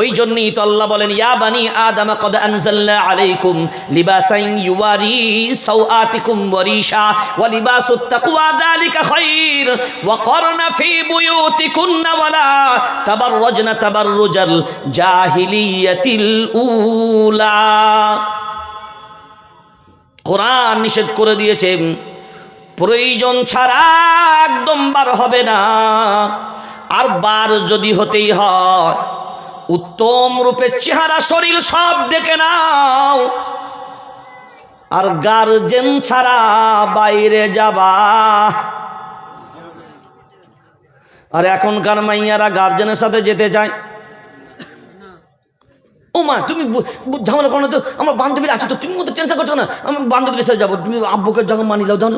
ওই জন্যই তো আল্লাহ বলেন, ইয়া বানি আদম, কদ আনজালনা আলাইকুম লিবাসান ইউয়ারি সাওআতিকুম ওয়ারিশা ওয়া লিবাসুত তাকওয়া যালিকা খায়র ওয়া করনা ফি বুয়ুতিকুন্না ওয়ালা তাবাররাজনা তাবাররুজাল জাহিলিয়াতিল উলা। কোরআন নিষেধ করে দিয়েছে, প্রয়োজন ছাড়া একদম বার হবে না। আর বার যদি হতেই হয় উত্তম রূপে চেহারা, শরীর সব ডেকে নাও। আর গার্জেন ছাড়া বাইরে যাবা। আর এখনকার মাইয়ারা গার্জেনের সাথে যেতে চায়। ও মা তুমি ঝামেলা করো তো, আমার বান্ধবীরা আছে তো, তুমি মতো টেনশন করছ না, আমি বান্ধবীদের সাথে যাব, তুমি আব্বুকে যখন মানি লাও তখন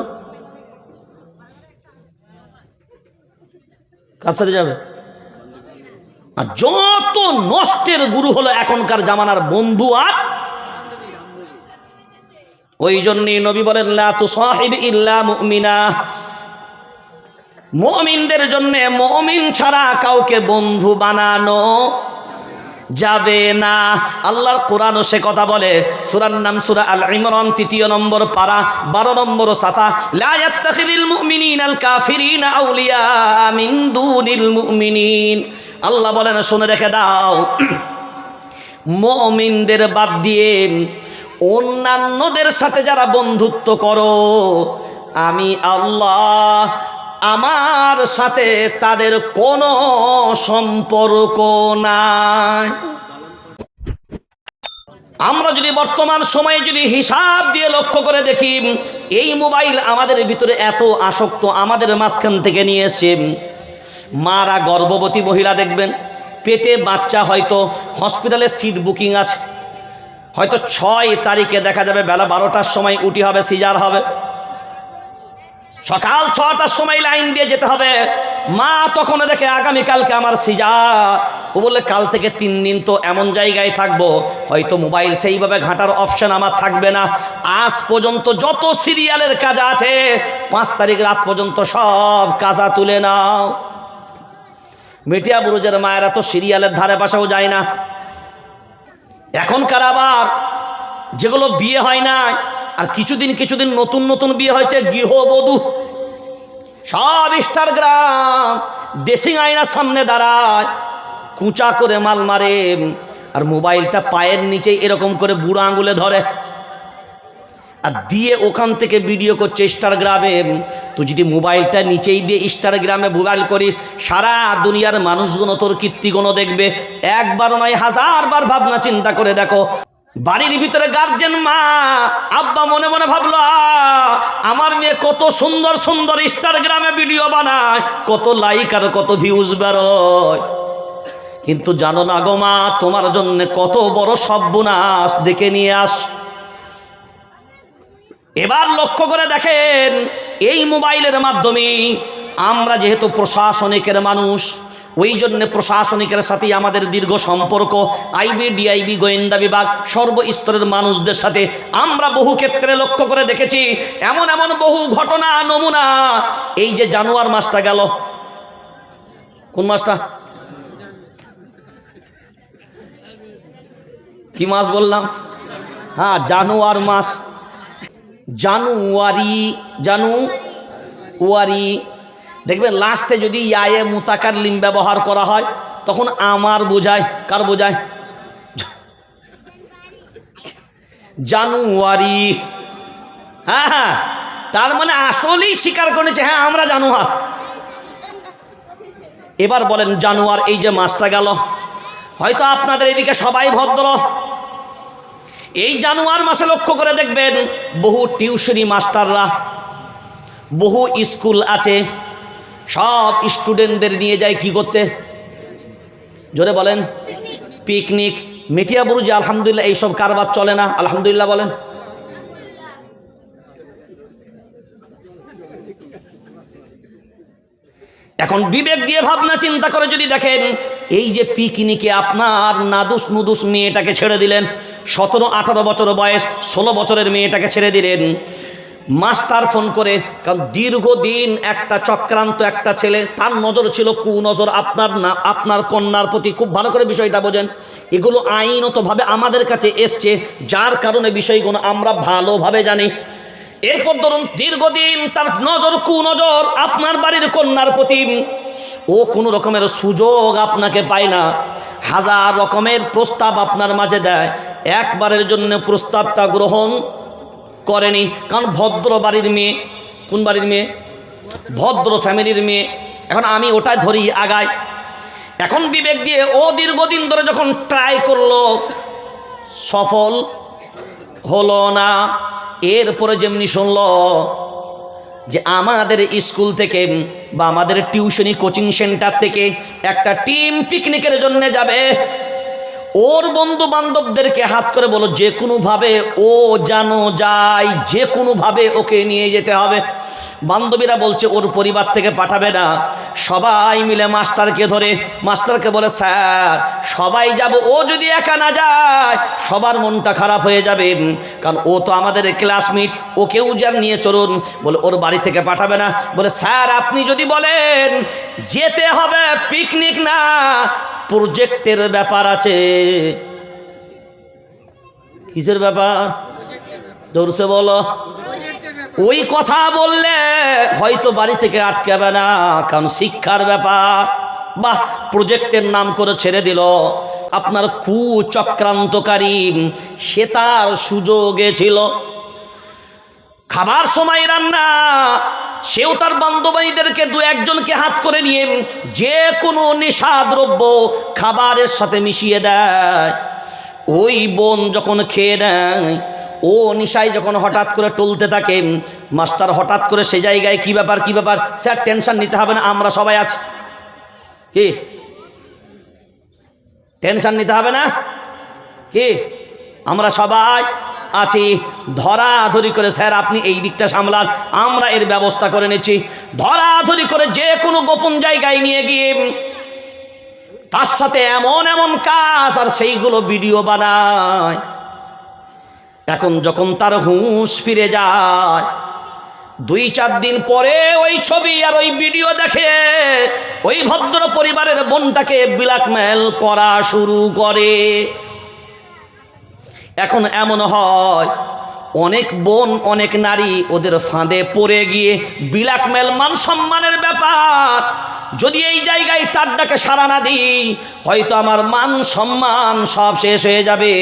কার সাথে যাবে? আর যত নষ্টের গুরু হলো এখনকার জামানার বন্ধু আর ওই জন্যই নবী বলেন সাহিব ইল্লা মুমিনা। মুমিনদের জন্য মুমিন ছাড়া কাউকে বন্ধু বানানো যাবে না। আল্লাহর কোরআনও সে কথা বলে, সুরার নাম সুরা আল ইমরান, তৃতীয় নম্বর পারা, বারো নম্বর সাফা, লা ইয়াত্তাখিদিল মুমিনিনাল কাফিরিনা আউলিয়া মিন দুনিল মুমিনিন। আল্লাহ বলেন, শুনে রেখে দাও। মুমিনদের বাদ দিয়ে অন্যান্যদের সাথে যারা বন্ধুত্ব করো, আমি আল্লাহ আমার সাথে তাদের কোনো সম্পর্ক নাই। আমরা যদি বর্তমান সময়ে যদি হিসাব দিয়ে লক্ষ্য করে দেখি, এই মোবাইল আমাদের ভিতরে এত আসক্ত, আমাদের মাঝখান থেকে নিয়ে এসে মারা গর্ভবতী মহিলা দেখবেন। পেটে বাচ্চা হয়তো হসপিটালে সিট বুকিং আছে। হয়তো ছয় তারিখে দেখা যাবে বেলা বারোটার সময় উটি হবে, সিজার হবে। সকাল ছটার সময় লাইন দিয়ে যেতে হবে। মা তখন দেখে আগামীকালকে আমার সিজা। ও বলে কাল থেকে তিন দিন তো এমন জায়গায় থাকব, হয়তো মোবাইল সেইভাবে ঘাঁটার অপশন আমার থাকবে না। আজ পর্যন্ত যত সিরিয়ালের কাজ আছে, পাঁচ তারিখ রাত পর্যন্ত সব কাজা তুলে নাও। মেটিয়া বুরুজের মায়েরা তো সিরিয়ালের ধারে পাশেও যায় না। এখনকার আবার যেগুলো বিয়ে হয় না, আর কিছুদিন কিছুদিন নতুন নতুন বিয়ে হয়েছে, গৃহবধূ। সব ইনস্টাগ্রাম ড্রেসিং আয়নার সামনে দাঁড়ায়, কুচা করে মাল মারে, আর মোবাইলটা পায়ের নিচে এরকম করে বুড়ো আঙুলে ধরে। আর দিয়ে ওখান থেকে ভিডিও করছে ইনস্টাগ্রামে তুই যদি মোবাইলটা নিচেই দিয়ে ইনস্টাগ্রামে মোবাইল করিস সারা দুনিয়ার মানুষগুলো তোর কীর্তিগুলো দেখবে। একবার নয় হাজারবার ভাবনা চিন্তা করে দেখো। বাড়ির ভিতরে গার্জেন মা আব্বা মনে মনে ভাবলো "আ, আমার মেয়ে কত সুন্দর সুন্দর ইনস্টাগ্রামে ভিডিও বানায় কত লাইক আর কত ভিউজ বেরোয়। কিন্তু জানো না গো মা তোমার জন্য কত বড় সব্যনাশ দেখে নিয়ে আস। এবার লক্ষ্য করে দেখেন, এই মোবাইলের মাধ্যমে আমরা যেহেতু প্রশাসনিকের মানুষ, ওই জন্য প্রশাসনিকের সাথেই আমাদের দীর্ঘ সম্পর্ক। আইবি, ডিআইবি, গোয়েন্দা বিভাগ, সর্বস্তরের মানুষদের সাথে আমরা বহু ক্ষেত্রে লক্ষ্য করে দেখেছি, এমন এমন বহু ঘটনা, নমুনা। এই যে জানুয়ার মাসটা গেল। কোন মাসটা? কি মাস বললাম? হ্যাঁ জানুয়ার মাস। জানুয়ারি জানুয়ারি দেখবেন লাস্টে যদি ইয়ায়ে মুতাকার লিম ব্যবহার করা হয়, তখন আমার বোঝায়, কার বোঝায়? জানুয়ারি হ্যাঁ হ্যাঁ। তার মানে আসলেই স্বীকার করেছে হ্যাঁ আমরা জানুয়ার। এবার বলেন, জানুয়ার, এই যে মাসটা গেল। হয়তো আপনাদের এদিকে সবাই ভদ্র। এই জানুয়ার মাসে লক্ষ্য করে দেখবেন বহু টিউশনি মাস্টাররা, বহু স্কুল আছে, সব স্টুডেন্টদের নিয়ে যায় কি করতে? জোরে বলেন, পিকনিক। মেটিয়া বুরুজে আলহামদুলিল্লাহ এইসব কারবার চলে না। আলহামদুলিল্লাহ বলেন। এখন বিবেক দিয়ে ভাবনা, চিন্তা করে যদি দেখেন এই যে পিকনিকে আপনার নাদুস নুদুস মেয়েটাকে ছেড়ে দিলেন, সতেরো, আঠারো বছর বয়স, ষোলো বছরের মেয়েটাকে ছেড়ে দিলেন। মাস্টার ফোন করে, কারণ দীর্ঘদিন একটা চক্রান্ত একটা ছেলে, তার নজর ছিল কু নজর আপনার না, আপনার কন্যার প্রতি। খুব ভালো করে বিষয়টা বোঝেন। এগুলো আইনতভাবে আমাদের কাছে এসছে, যার কারণে বিষয়গুলো আমরা ভালোভাবে জানি। এরপর ধরুন, দীর্ঘদিন তার নজর কু নজর আপনার বাড়ির কন্যার প্রতি। ও কোনো রকমের সুযোগ আপনাকে পায় না। হাজার রকমের প্রস্তাব আপনার মাঝে দেয়। একবারের জন্য প্রস্তাবটা গ্রহণ করেনি। কারণ ভদ্র বাড়ির মেয়ে। কোন বাড়ির মেয়ে? ভদ্র ফ্যামিলির মেয়ে। এখন আমি ওটাই ধরি আগাই এখন বিবেক দিয়ে ও দীর্ঘদিন ধরে যখন ট্রাই করল, সফল হলো না। এরপরে যেমনি শুনল যে আমাদের স্কুল থেকে বা আমাদের টিউশনি কোচিং সেন্টার থেকে একটা টিম পিকনিকের জন্য যাবে। ওর বন্ধু বান্ধবদেরকে হাত করে বলো, যে কোনোভাবে ও যেন যায়, যে কোনোভাবে ওকে নিয়ে যেতে হবে। বান্ধবীরা বলছে, ওর পরিবার থেকে পাঠাবে না। সবাই মিলে মাস্টারকে ধরে, মাস্টারকে বলে, স্যার, সবাই যাব, ও যদি একা না যায়, সবার মনটা খারাপ হয়ে যাবে। কারণ ও তো আমাদের ক্লাসমেট ওকেও যার নিয়ে চলুন। বলে, ওর বাড়ি থেকে পাঠাবে না। বলে, স্যার, আপনি যদি বলেন, যেতে হবে পিকনিক না প্রজেক্টের ব্যাপার আছে। কিসের ব্যাপার? দৌড়ছে বলো। ওই কথা বললে হয়তো বাড়ি থেকে আটকাবে না, কারণ শিক্ষার ব্যাপার। বাহ প্রজেক্টের নাম করে ছেড়ে দিল। আপনার কু চক্রান্তকারী সে তার সুযোগে ছিল। খাবার সময় রান্না, সেও তার বান্ধবাইদেরকে দু একজনকে হাত করে নিয়ে যে কোনো নেশাদ্রব্য খাবারের সাথে মিশিয়ে দেয়। ওই বোন যখন খেয়ে নেয় ও নিশায় যখন হঠাৎ করে টলতে থাকে, মাস্টার হঠাৎ করে সে জায়গায় কি ব্যাপার কি ব্যাপার? স্যার, টেনশন নিতে হবে না, আমরা সবাই আছি। কি? টেনশন নিতে হবে না? কি? আমরা সবাই আছি। ধরাধরি করে, স্যার, আপনি এই দিকটা সামলান, আমরা এর ব্যবস্থা করে নিচ্ছি। ধরাধরি করে যে কোনো গোপন জায়গায় নিয়ে গিয়ে, তার সাথে এমন এমন কাজ, আর সেইগুলো ভিডিও বানায়। এখন যখন তার হুঁশ ফিরে যায়, দুই চার দিন পরে ওই ছবি আর ওই ভিডিও দেখে ওই ভদ্র পরিবারের বোনটাকে ব্ল্যাকমেল করা শুরু করে। এখন এমন হয়, অনেক বোন, অনেক নারী ওদের ফাঁদে পড়ে গিয়ে ব্ল্যাকমেল মান সম্মানের ব্যাপার। যদি এই জায়গায় তার ডাকে সারা না দিই, হয়তো আমার মান সম্মান সব শেষ হয়ে যাবে।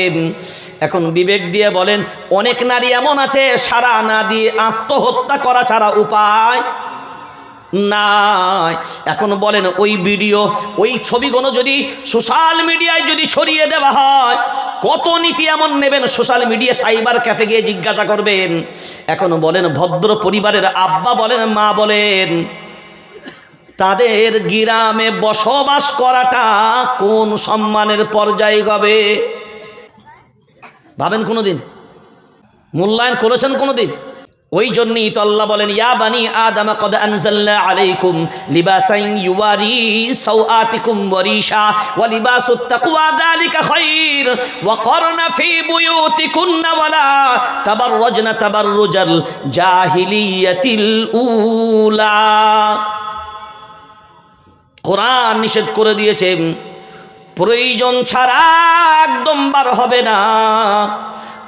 এখন বিবেক দিয়ে বলেন, অনেক নারী এমন আছে সারা না দিয়ে আত্মহত্যা করা ছাড়া উপায় নাই। এখন বলেন, ওই ভিডিও, ওই ছবিগুলো যদি সোশ্যাল মিডিয়ায় যদি ছড়িয়ে দেওয়া হয়, কত নীতি এমন নেবেন সোশ্যাল মিডিয়া সাইবার ক্যাফে গিয়ে জিজ্ঞাসা করবেন? এখন বলেন, ভদ্র পরিবারের আব্বা বলেন, মা বলেন তাদের গ্রামে বসবাস করাটা কোন সম্মানের পর্যায়ে হবে? ভাবেন কোনোদিন? মূল্যায়ন করেছেন কোনোদিন? ওই জন্যই তো আল্লাহ বলেন, ইয়া বানি আদম, কদ আনজালনা আলাইকুম লিবাসান ইউয়ারি সাওআতিকুম ওয়ারিশা ওয়া লিবাসুত তাকওয়া যালিকা খায়র ওয়া করনা ফি বুয়ুতিকুন্না ওয়ালা তাবাররাজনা তাবাররুজাল জাহিলিয়াতিল উলা। কোরআন নিষেধ করে দিয়েছে, প্রয়োজন ছাড়া একদম বার হবে না।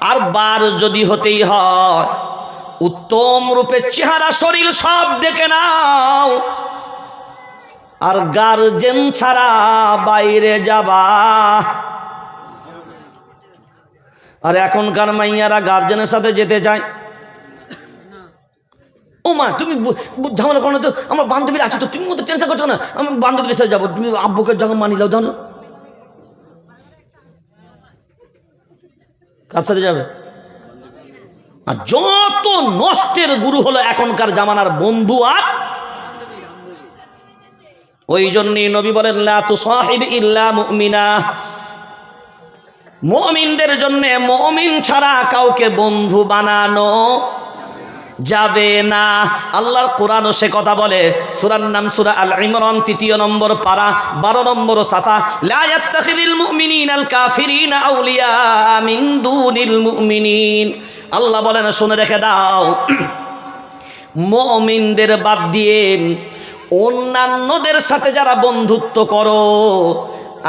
আর বার যদি হতেই হয়, উত্তম রূপে চেহারা, শরীর সব ডেকে নাও। আর গার্জেন ছাড়া বাইরে যাবা। আর এখনকার মাইয়ারা গার্জেনের সাথে যেতে চায় ও মা, তুমি ঝামেলা করো না তো, আমার বান্ধবীর আছে তো, তুমি মতো টেনশন করছ না আমি বান্ধবীদের সাথে যাব, তুমি আব্বুকে যখন মানি লাও জানো কার সাথে যাবে? আর যত নষ্টের গুরু হলো এখনকার জামানার বন্ধু আর ওই জন্যই নবী বলেন সাহিব ইল্লা মুমিনা। মুমিনদের জন্য মুমিন ছাড়া কাউকে বন্ধু বানানো যাবে না। আল্লাহর কোরআনও সে কথা বলে, সুরার নাম সুরা আল ইমরান, তৃতীয় নম্বর পারা, বারো নম্বর সাফা, লা ইয়াত্তাখিযুল মুমিনিনা আল আল্লাহ শুনে রেখে দাও। মমিনদের বাদ দিয়ে অন্যান্যদের সাথে যারা বন্ধুত্ব করো,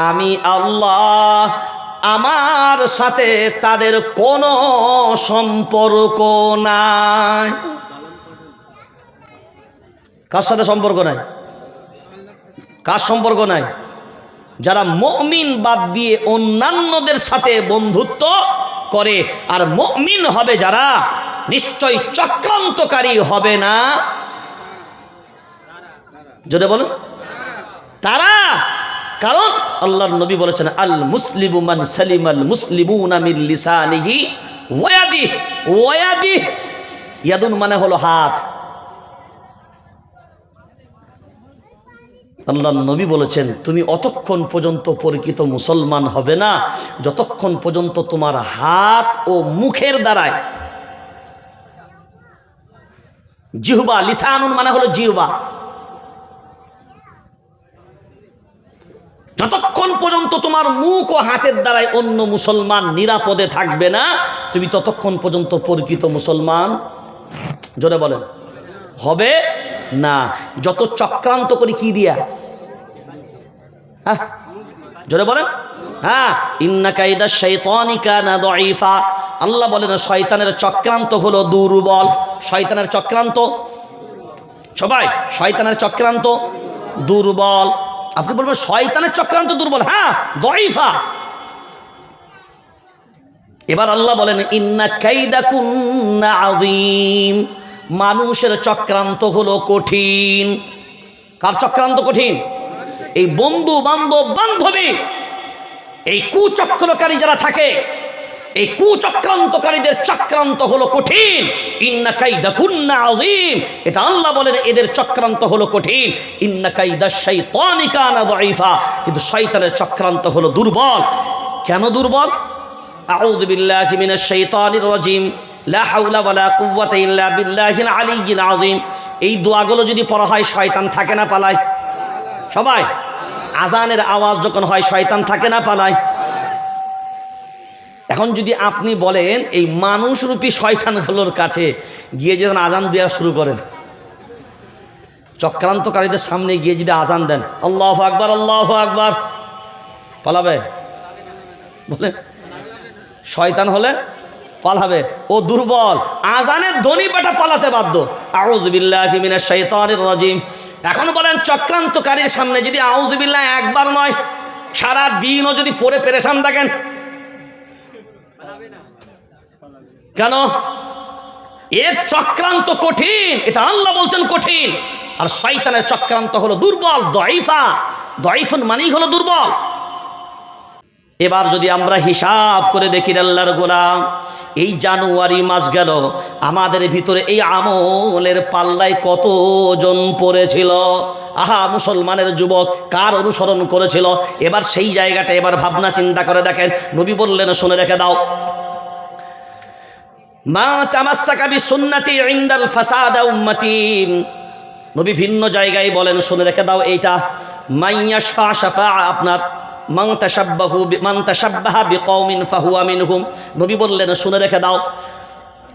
আমি আল্লাহ আমার সাথে তাদের কোনো সম্পর্ক নাই। কার সাথে সম্পর্ক নাই? কার সম্পর্ক নাই? যারা মমিন বাদ দিয়ে অন্যান্যদের সাথে বন্ধুত্ব করে, আর মমিন হবে যারা নিশ্চয় চক্রান্তকারী হবে না। যদি বলুন। তারা কারণ আল্লাহর নবী বলেছেন, আল মুসলিমু মান সালিম আল মুসলিমুনা মিন লিসানিহি ওয়াদি ওয়াদি ইয়াদুন মানে হলো হাত। আল্লাহ নবী বলেছেন, তুমি অতক্ষণ পর্যন্ত পরিচিত মুসলমান হবে না, যতক্ষণ পর্যন্ত তোমার হাত ও মুখের দ্বারায় জিহুবা, লিসানুন মানে হলো জিহুবা। যতক্ষণ পর্যন্ত তোমার মুখ ও হাতের দ্বারাই অন্য মুসলমান নিরাপদে থাকবে না, তুমি ততক্ষণ পর্যন্ত পরিচিত মুসলমান। জোরে বলেন। হবে না। যত চক্রান্ত করি কি দিয়া? হ্যাঁ? জোরে বলেন। হ্যাঁ। ইন্না কাইদা শৈতানিকা না দইফা আল্লাহ বলেন, শয়তানের চক্রান্ত হলো দুর্বল। শয়তানের চক্রান্ত? সবাই, শয়তানের চক্রান্ত দুর্বল। আপনি বলবেন, শয়তানের চক্রান্ত দুর্বল। হ্যাঁ দইফা এবার আল্লাহ বলেন, ইন্না কাইদা কুন্না মানুষের চক্রান্ত হলো কঠিন। কার চক্রান্ত কঠিন? এই বন্ধু বান্ধব বান্ধবী এই কুচক্রকারী যারা থাকে এই কুচক্রান্তকারীদের চক্রান্ত হলো কঠিন। ইন্না কাইদা কুন্না আযীম। এটা আল্লাহ বলেন, এদের চক্রান্ত হলো কঠিন। ইন্না কাইদা শাইতানিকা না দাঈফা কিন্তু শয়তানের চক্রান্ত হলো দুর্বল। কেন দুর্বল? আউযু বিল্লাহি মিনাশ শাইতানির রাজিম। লা হাওলা ওয়ালা কুওয়াতা ইল্লা বিল্লাহিল আলিয়্যিল আযীম। এই দোয়াগুলো যদি পড়া হয়, শয়তান থাকে না পালায়। সবাই আজানের আওয়াজ যখন হয়, শয়তান থাকে না পালায়। এখন যদি আপনি বলেন, এই মানুষরূপী শয়তানগুলোর কাছে গিয়ে যখন আজান দেওয়া শুরু করেন, চক্রান্তকারীদের সামনে গিয়ে যদি আজান দেন, আল্লাহ আকবার আল্লাহ আকবার, পালাবে? বলে, শয়তান হলে পালাবে। ও দুর্বল, আজানের ধ্বনি পেটা পালাতে বাধ্য। আউজবিল্লাহ মিনাশ শাইতানির রাজিম। এখন বলেন, চক্রান্তকারীর সামনে যদি আউজবিল্লাহ একবার নয় সারা দিনও যদি পড়ে পেরেশান থাকেন কেন? এর চক্রান্ত কঠিন, এটা আল্লাহ বলছেন কঠিন। আর শয়তানের চক্রান্ত হলো দুর্বল, দয়ফা। দয়ফন মানেই হলো দুর্বল। এবার যদি আমরা হিসাব করে দেখি আল্লাহর গোলাম, এই জানুয়ারি মাস গেল, আমাদের ভিতরে এই আমলের পাল্লায় কতজন পড়েছিল? আহা, মুসলমানের যুবক কার অনুসরণ করেছিল? এবার সেই জায়গাটা এবার ভাবনা চিন্তা করে দেখেন। নবী বললেন, শুনে রেখে দাও। মা সুন্নতি ভিন্ন জায়গায় বলেন, শুনে রেখে দাও এইটা। মাইয়াশফা শাফা আপনার। মান তাশাব্বাহু বি কৌমিন ফাহুয়া মিনহুম। নবী বললেন, শুনে রেখে দাও।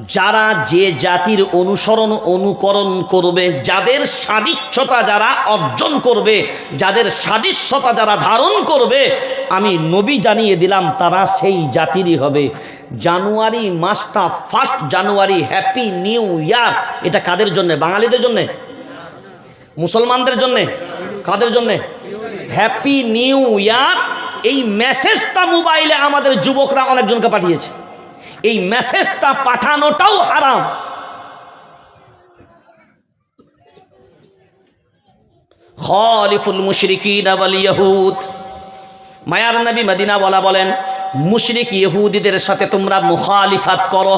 যারা যে জাতির অনুসরণ অনুকরণ করবে, যাদের সাদিচ্ছতা যারা অর্জন করবে, যাদের সাদৃশ্যতা যারা ধারণ করবে, আমি নবী জানিয়ে দিলাম, তারা সেই জাতিরই হবে। জানুয়ারি মাসটা first January happy new year এটা কাদের জন্যে? বাঙালিদের জন্যে? মুসলমানদের জন্যে? কাদের জন্যে? হ্যাপি নিউ ইয়ার এই মেসেজটা মোবাইলে আমাদের যুবকরা অনেকজনকে পাঠিয়েছে। এই মেসেজটা পাঠানোটাও হারাম। খলিফুল ইয়াহুদ। মায়ার নবী মদিনা বলা বলেন, মুশরিক ইহুদিদের সাথে তোমরা মুখালিফাত করো।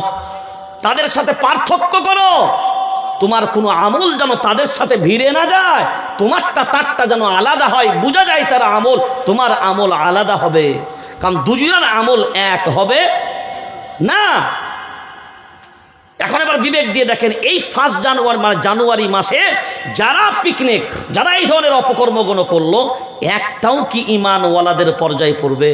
তাদের সাথে পার্থক্য করো। তোমার কোনো আমল যেন তাদের সাথে ভিড়ে না যায়, তোমারটা তারটা যেন আলাদা হয়, বোঝা যায় তার আমল, তোমার আমল আলাদা হবে। কারণ দুজনের আমল এক হবে না। এখন এবার বিবেক দিয়ে দেখেন, এই ফার্স্ট জানুয়ারি মানে জানুয়ারি মাসে যারা পিকনিক যারা এই ধরনের অপকর্মগুলো করল, একটাও কি ইমানওয়ালাদের পর্যায়ে পড়বে?